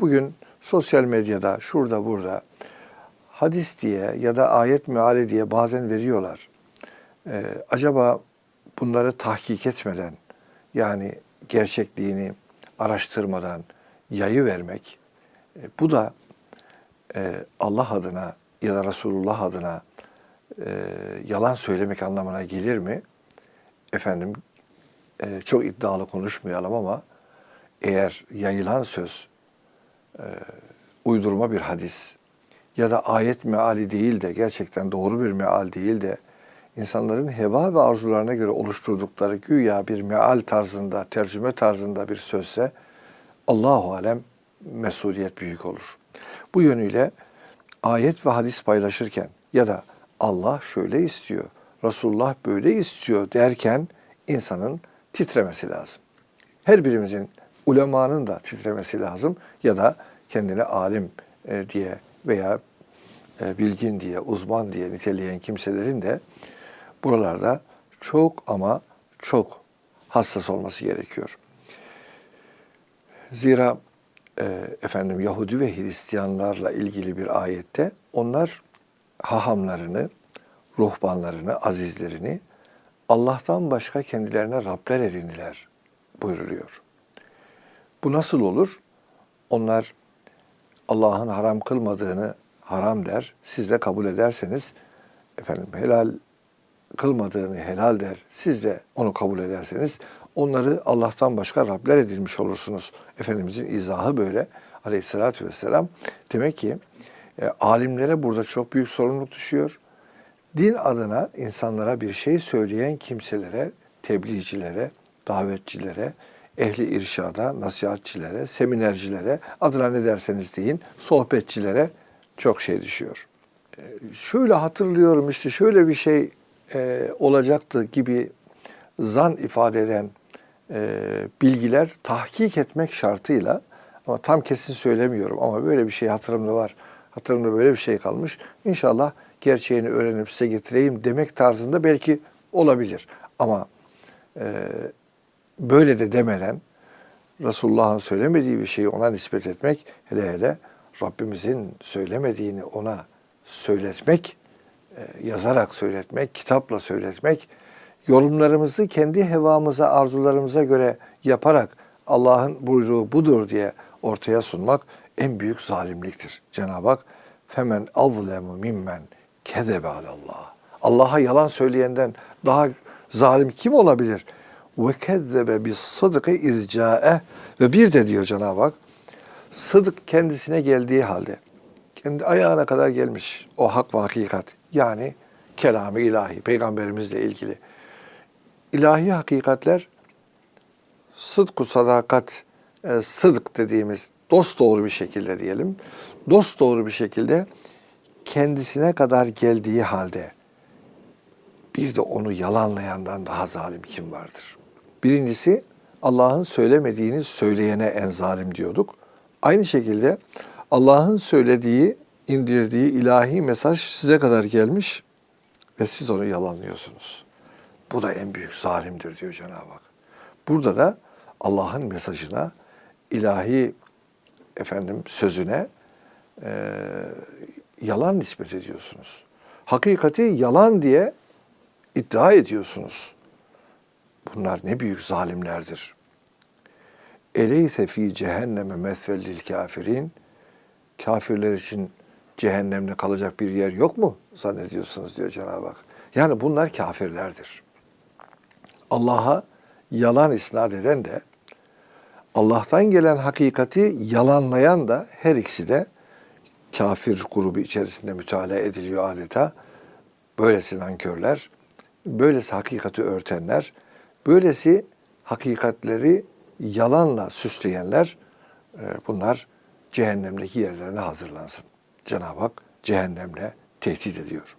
Bugün sosyal medyada şurada burada hadis diye ya da ayet meali diye bazen veriyorlar. Ee, acaba bunları tahkik etmeden yani gerçekliğini araştırmadan yayı vermek e, bu da e, Allah adına ya da Resulullah adına e, yalan söylemek anlamına gelir mi? Efendim e, çok iddialı konuşmayalım ama eğer yayılan söz e, uydurma bir hadis ya da ayet meali değil de gerçekten doğru bir meal değil de insanların heva ve arzularına göre oluşturdukları güya bir meal tarzında, tercüme tarzında bir sözse Allahu alem mesuliyet büyük olur. Bu yönüyle ayet ve hadis paylaşırken ya da Allah şöyle istiyor, Resulullah böyle istiyor derken insanın titremesi lazım. Her birimizin ulemanın da titremesi lazım ya da kendine alim e, diye veya e, bilgin diye, uzman diye niteleyen kimselerin de buralarda çok ama çok hassas olması gerekiyor. Zira e, efendim Yahudi ve Hristiyanlarla ilgili bir ayette onlar hahamlarını, ruhbanlarını, azizlerini Allah'tan başka kendilerine Rabler edindiler buyuruluyor. Bu nasıl olur? Onlar Allah'ın haram kılmadığını haram der. Siz de kabul ederseniz efendim helal kılmadığını helal der. Siz de onu kabul ederseniz onları Allah'tan başka Rabler edilmiş olursunuz. Efendimizin izahı böyle aleyhissalatü vesselam. Demek ki e, alimlere burada çok büyük sorumluluk düşüyor. Din adına insanlara bir şey söyleyen kimselere, tebliğcilere, davetçilere, ehli irşada, nasihatçilere, seminercilere, adına ne derseniz deyin, sohbetçilere çok şey düşüyor. Ee, şöyle hatırlıyorum işte şöyle bir şey e, olacaktı gibi zan ifade eden e, bilgiler tahkik etmek şartıyla ama tam kesin söylemiyorum ama böyle bir şey hatırımda var. Hatırımda böyle bir şey kalmış. İnşallah gerçeğini öğrenip size getireyim demek tarzında belki olabilir. Ama e, böyle de demeden Resulullah'ın söylemediği bir şeyi ona nispet etmek hele hele Rabbimizin söylemediğini ona söyletmek, e, yazarak söyletmek, kitapla söyletmek, yorumlarımızı kendi hevamıza, arzularımıza göre yaparak Allah'ın buyruğu budur diye ortaya sunmak en büyük zalimliktir. Cenab-ı Hak femen avlemu mimmen kezebe alallah. Allah'a yalan söyleyenden daha zalim kim olabilir? Ve kezzebe bis sıdkı izcae ve bir de diyor Cenab-ı Hak sıdık kendisine geldiği halde kendi ayağına kadar gelmiş o hak ve hakikat yani kelamı ilahi peygamberimizle ilgili ilahi hakikatler sıdku sadakat e, sıdık dediğimiz dost doğru bir şekilde diyelim dost doğru bir şekilde kendisine kadar geldiği halde bir de onu yalanlayandan daha zalim kim vardır? Birincisi Allah'ın söylemediğini söyleyene en zalim diyorduk. Aynı şekilde Allah'ın söylediği, indirdiği ilahi mesaj size kadar gelmiş ve siz onu yalanlıyorsunuz. Bu da en büyük zalimdir diyor Cenab-ı Hak. Burada da Allah'ın mesajına, ilahi efendim sözüne e, yalan nispet ediyorsunuz. Hakikati yalan diye iddia ediyorsunuz. Bunlar ne büyük zalimlerdir. Eleyse fi cehenneme mesvellil kafirin. Kafirler için cehennemde kalacak bir yer yok mu zannediyorsunuz diyor Cenab-ı Hak. Yani bunlar kafirlerdir. Allah'a yalan isnat eden de Allah'tan gelen hakikati yalanlayan da her ikisi de kafir grubu içerisinde mütalaa ediliyor adeta. Böylesi nankörler, böylesi hakikati örtenler, böylesi hakikatleri yalanla süsleyenler e, bunlar cehennemdeki yerlerine hazırlansın. Cenab-ı Hak cehennemle tehdit ediyor.